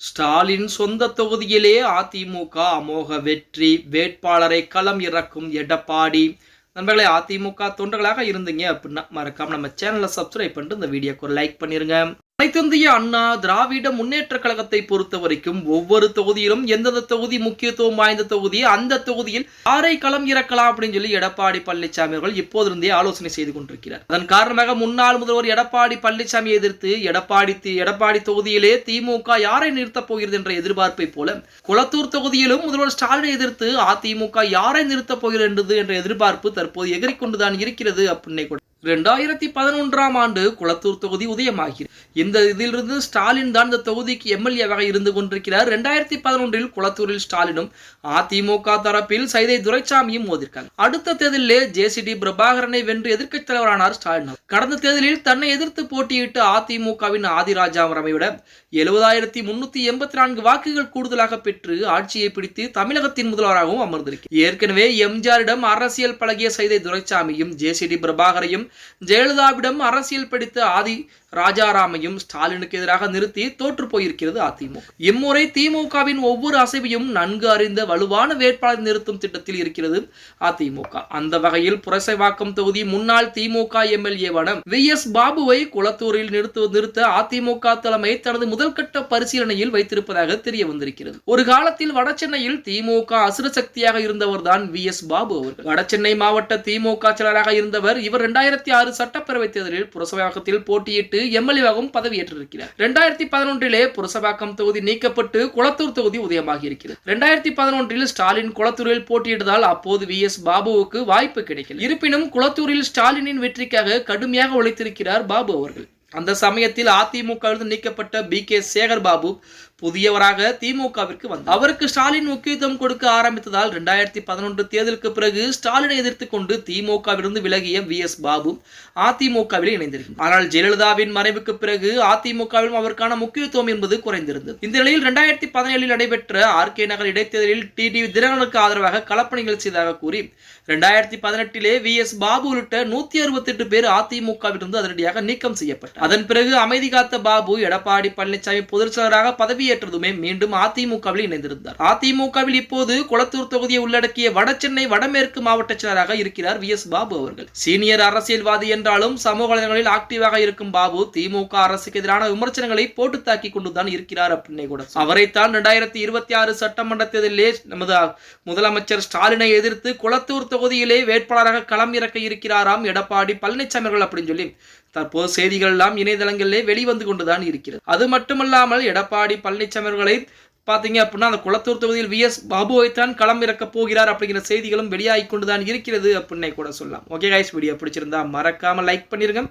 ஸ்டாலின் சொந்த தொகுதியிலே அதிமுக அமோக வெற்றி வேட்பாளரை களம் இறக்கும் எடப்பாடி. நண்பர்களே அதிமுக தொண்டர்களாக இருந்தீங்க அப்படின்னா மறக்காம நம்ம சேனலை சப்ஸ்கிரைப் பண்ணிட்டு இந்த வீடியோக்கு ஒரு லைக் பண்ணிருங்க. அனைத்திந்திய அண்ணா திராவிட முன்னேற்ற கழகத்தை பொறுத்த வரைக்கும் ஒவ்வொரு தொகுதியிலும் எந்தெந்த தொகுதி முக்கியத்துவம் வாய்ந்த தொகுதி அந்த தொகுதியில் யாரை களம் இறக்கலாம் அப்படின்னு சொல்லி எடப்பாடி பழனிசாமி அவர்கள் இப்போதிருந்தே ஆலோசனை செய்து கொண்டிருக்கிறார். அதன் காரணமாக முன்னாள் முதல்வர் எடப்பாடி பழனிசாமி எதிர்த்து எடப்பாடி எடப்பாடி தொகுதியிலே திமுக யாரை நிறுத்தப் போகிறது என்ற எதிர்பார்ப்பை போல குளத்தூர் தொகுதியிலும் முதல்வர் ஸ்டாலினை எதிர்த்து அதிமுக யாரை நிறுத்தப் போகிறது என்ற எதிர்பார்ப்பு தற்போது எகிரிக்கொண்டுதான் இருக்கிறது அப்படின்னே கூட ரெண்டாயிரத்தி பதினொன்றாம் ஆண்டு குளத்தூர் தொகுதி உதயமாகிறது. இந்த இதிலிருந்து ஸ்டாலின் தான் இந்த தொகுதிக்கு எம்எல்ஏவாக இருந்து கொண்டிருக்கிறார். ரெண்டாயிரத்தி பதினொன்றில் குளத்தூரில் ஸ்டாலினும் அதிமுக தரப்பில் சைதை துரைசாமியும் மோதிருக்காங்க. அடுத்த தேர்தலிலே ஜேசிடி பிரபாகரனை வென்று எதிர்க்கட்சி தலைவரானார் ஸ்டாலின். கடந்த தேர்தலில் தன்னை எதிர்த்து போட்டியிட்டு அதிமுகவின் ஆதிராஜா விட எழுபதாயிரத்தி முன்னூத்தி எண்பத்தி நான்கு வாக்குகள் கூடுதலாக பெற்று ஆட்சியை பிடித்து தமிழகத்தின் முதல்வராகவும் அமர்ந்திருக்கிறார். ஏற்கனவே எம்ஜிஆரிடம் அரசியல் பழகிய சைதை துரைசாமியும் ஜேசிடி பிரபாகரையும் ஜெயலலிதாவிடம் அரசியல் படித்த ஆதி ராஜாராமையும் ஸ்டாலினுக்கு எதிராக நிறுத்தி தோற்று போயிருக்கிறது அதிமுக. இம்முறை திமுகவின் ஒவ்வொரு அசைவையும் நன்கு அறிந்த வலுவான வேட்பாளர் நிறுத்தும் திட்டத்தில் இருக்கிறது அதிமுக. அந்த வகையில் புரசைவாக்கம் தொகுதி முன்னாள் திமுக எம்எல்ஏவான வி. எஸ். பாபுவை குளத்தூரில் நிறுத்து நிறுத்த அதிமுக தலைமை தனது முதல்கட்ட பரிசீலனையில் வைத்திருப்பதாக தெரிய வந்திருக்கிறது. ஒரு காலத்தில் வடசென்னையில் திமுக அசுர சக்தியாக இருந்தவர்தான் வி. எஸ். பாபு அவர்கள். வடசென்னை மாவட்ட திமுக செயலராக இருந்தவர் இவர் இரண்டாயிரத்தி ஆறு சட்டப்பேரவை தேர்தலில் புரசவாக்கத்தில் போட்டியிட்டு எம்எல்ஏவாகவும் பதவியேற்றிருக்கிறார். இரண்டாயிரத்தி பதினொன்றிலே புரசபாக்கம் தொகுதி நீக்கப்பட்டு குளத்தூர் தொகுதி உதயமாகி இருக்கிறது இரண்டாயிரத்தி பதினொன்றில் ஸ்டாலின் குளத்தூரில் போட்டியிட்டதால் அப்போது வி எஸ் பாபுவுக்கு வாய்ப்பு கிடைக்கல. இருப்பினும் குளத்தூரில் ஸ்டாலினின் வெற்றிக்காக கடுமையாக உழைத்திருக்கிறார் பாபு அவர்கள். அந்த சமயத்தில் அதிமுகவிலிருந்து நீக்கப்பட்ட பி கே சேகர் பாபு புதியவராக திமுகவிற்கு வந்தார். அவருக்கு ஸ்டாலின் முக்கியத்துவம் கொடுக்க ஆரம்பித்ததால் இரண்டாயிரத்தி பதினொன்று தேர்தலுக்கு பிறகு ஸ்டாலினை எதிர்த்து கொண்டு திமுகவிலிருந்து விலகிய வி எஸ் பாபு அதிமுகவில் இணைந்திருக்கிறார். ஆனால் ஜெயலலிதாவின் மறைவுக்கு பிறகு அதிமுகவிலும் அவருக்கான முக்கியத்துவம் என்பது குறைந்திருந்தது. இந்த நிலையில் இரண்டாயிரத்தி பதினேழில் நடைபெற்ற ஆர்கே நகர் இடைத்தேர்தலில் டி டி தினகரனுக்கு ஆதரவாக களப்பணிகள் செய்ததாக கூறி இரண்டாயிரத்தி பதினெட்டிலே வி எஸ் பாபு உள்ளிட்ட நூத்தி அறுபத்தி எட்டு பேர் அதிமுகவிலிருந்து அதிரடியாக நீக்கம் செய்யப்பட்டார். அதன் பிறகு அமைதி காத்த பாபு எடப்பாடி பழனிசாமி பொதுச் செயலராக பதவியேற்றதுமே மீண்டும் அதிமுகவில் இணைந்திருந்தார். அதிமுகவில் இப்போது குளத்தூர் தொகுதியை உள்ளடக்கிய வடசென்னை வடமேற்கு மாவட்ட செயலராக இருக்கிறார் வி எஸ் பாபு அவர்கள். சீனியர் அரசியல்வாதி என்றாலும் சமூக வலைதளங்களில் ஆக்டிவாக இருக்கும் பாபு திமுக அரசுக்கு எதிரான விமர்சனங்களை போட்டு தாக்கி கொண்டுதான் இருக்கிறார் அப்படின்னே கூட அவரைத்தான் இரண்டாயிரத்தி இருபத்தி ஆறு சட்டமன்ற தேர்தலிலே நமது முதலமைச்சர் ஸ்டாலினை எதிர்த்து குளத்தூர் தொகுதியிலே வேட்பாளராக களம் இறக்க இருக்கிறாராம் எடப்பாடி பழனிசாமி அவர்கள் அப்படின்னு சொல்லி தற்போது செய்திகள் எல்லாம் இணையதளங்களிலே வெளிவந்து கொண்டுதான் இருக்கிறது. அது மட்டுமல்லாமல் எடப்பாடி பழனிசாமி அவர்களை பார்த்தீங்க அப்படின்னா அந்த குளத்தூர் தொகுதியில் வி. எஸ். பாபுவைத்தான் களம் இறக்கப் போகிறார் அப்படிங்கிற செய்திகளும் வெளியாகி கொண்டுதான் இருக்கிறது அப்படின்னே கூட சொல்லலாம். ஓகே கைஸ் வீடியோ பிடிச்சிருந்தா மறக்காம லைக் பண்ணிருங்க.